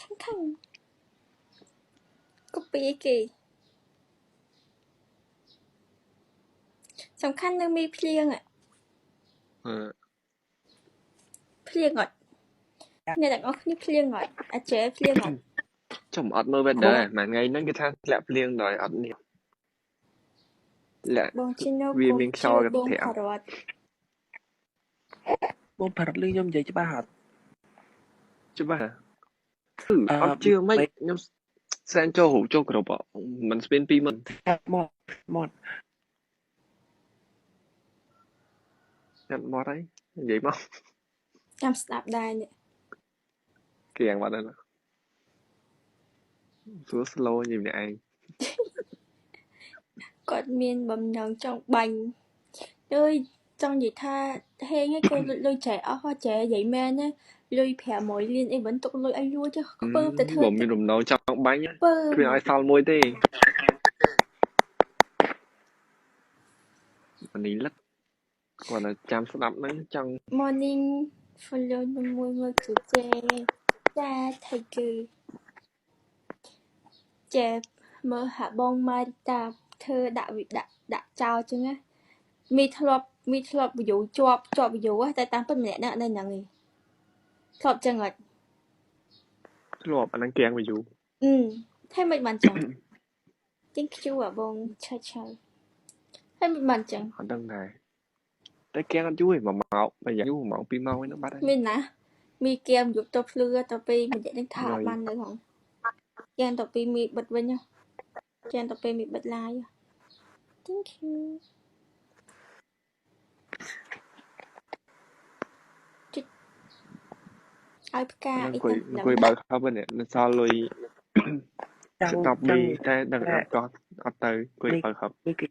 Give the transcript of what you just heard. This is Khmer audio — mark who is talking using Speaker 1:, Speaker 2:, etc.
Speaker 1: ខឹងខឹងកូពីអីគេសំខាន់នៅមីភ្លៀងอะ
Speaker 2: អឺ
Speaker 1: ភ្លៀងអត់អ្នកទាំងអស់គ្នាភ្លៀងអត់អាចចេះភ្លៀងអត់
Speaker 2: ចំអត់មើល weather ដែរមួយថ្ងៃហ្នឹងគេថាធ្លាក់ភ្លៀងដោយអត់នេះលាក់
Speaker 1: បងជីណូ
Speaker 2: វាមានខ្យល់
Speaker 1: បង
Speaker 2: ប្រាំ
Speaker 1: ផរត់
Speaker 3: បងប្រាប់លឺខ្ញុំនិយាយច្បាស់អត់
Speaker 2: ច្បាស់គឺ
Speaker 3: អឺ
Speaker 2: អត់ជឿមិន
Speaker 3: មិន
Speaker 2: ខ្ញុំសែនចូលរូបចូលគ្រប់អមិនស្ពានពីមិន
Speaker 3: មកមក
Speaker 2: ញ៉ាំមកហើយនិយាយមក
Speaker 1: ចាំស្ដាប់ដែរនេះ
Speaker 2: គៀងបាត់ហើយណាសួរ slow និយាយម្នាក់ឯង
Speaker 1: គាត់មានបំណងចង់បាញ់ដូចចង់និយាយថាហេងឯងគាត់លុយលុយចែអស់ហ៎ចែនិយាយមែនណា លុយ500លានអីមិនទុកលុយឲ្យលួចចុះខ្ពើមទៅធ្វើ
Speaker 2: បើមានរំណងចង់បាញ់
Speaker 1: ពើ
Speaker 2: គ្មានឲ្យសល់មួយទេអានេះលឹកគាត់តែចាំស្ដាប់ហ្នឹងចង់
Speaker 1: morning follow នឹងមួយមួយគឺចេចាថៃគឺចេមើលហាបងម៉ារីតាធ្វើដាក់វិដាក់ដាក់ចោលចឹងណាមីធ្លាប់មីធ្លាប់ view ជាប់ជាប់ view ហ៎តែតាមពិតម្នាក់នៅហ្នឹងឯង ធ្លាប់ចឹងអត់
Speaker 2: ធ្លាប់អាហ្នឹងគៀងមកយូរ
Speaker 1: អឺតែមិនបានចឹង Thank you អាបងឆាឆាហើយមិនបានចឹង
Speaker 2: អត់ដឹងដែរតែគៀងអត់យូរទេ1ម៉ោងបើយ៉ាងយូរ1ម៉ោង2ម៉ោងហ្នឹងបាត់ហើយ
Speaker 1: មានណាមីគៀមយកទៅភ្លឺទៅពេលម្នាក់នឹងថាអត់បាននៅហងយ៉ាងទៅពេលមីបិទវិញហ៎យ៉ាងទៅពេលមីបិទ live ហ៎ Thank you ឲ្យផ្កា
Speaker 2: ហ្នឹង
Speaker 1: អី
Speaker 2: អង្គុយ
Speaker 1: ទៅ
Speaker 2: អង្គុយបើក cover នេះនៅសល់លុយ
Speaker 3: ចាំ
Speaker 2: 10
Speaker 3: ចាំ
Speaker 2: មីតែដឹងអត់កត់អត់ទៅអង្គុយបើក cover
Speaker 3: ដូចគេ